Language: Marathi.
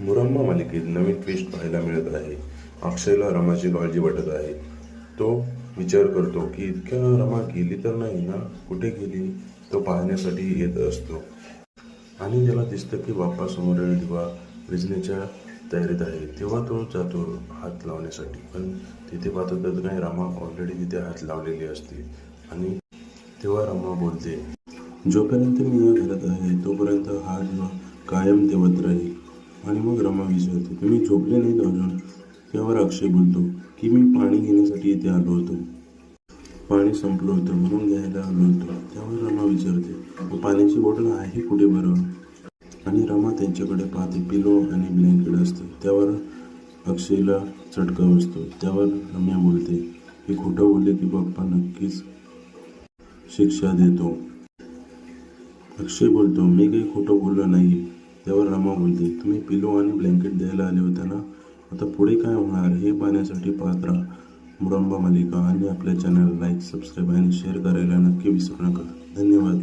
मुरम्मा मालिकेत नवीन ट्विस्ट पाहायला मिळत आहे. अक्षयला रमाची काळजी वाटत आहे. तो विचार करतो की इतक्या रमा गेली तर नाही ना? कुठे गेली? तो पाहण्यासाठी येत असतो. आणि त्याला दिसतं की बाप्पा समोरील दिवा विजण्याच्या तयारीत आहे. तेव्हा तो जातो हात लावण्यासाठी. पण तिथे पाहतो तर काही रमा ऑलरेडी तिथे हात लावलेली असते. आणि तेव्हा रमा बोलते जोपर्यंत मी या घरात आहे तोपर्यंत हा दिवा कायम तेवत राहील. आणि मग रमा विचारते तुम्ही झोपले नाहीत अजून त्यावर अक्षय बोलतो की मी पाणी घेण्यासाठी इथे आलो होतो. पाणी संपलं होतं म्हणून घ्यायला आलो होतो. त्यावर रमा विचारते पाण्याची बॉटल आहे कुठे बरं? आणि रमा त्यांच्याकडे पाहते पिलो आणि ब्लँकेट असतं. त्यावर अक्षयला चटका बसतो. त्यावर रम्या बोलते हे खोटं बोलले की पप्पा नक्कीच शिक्षा देतो. अक्षय बोलतो मी काही खोटं बोललो नाही. त्यावर रमा बोलते तुम्ही पिलो आणि ब्लँकेट द्यायला आले होते ना? आता पुढे काय होणार? हे पाहण्यासाठी पाहत राहा. मुरंबा मालिका आणि आपल्या चॅनल लाईक सबस्क्राईब आणि शेअर करायला नक्की विसरू नका. धन्यवाद.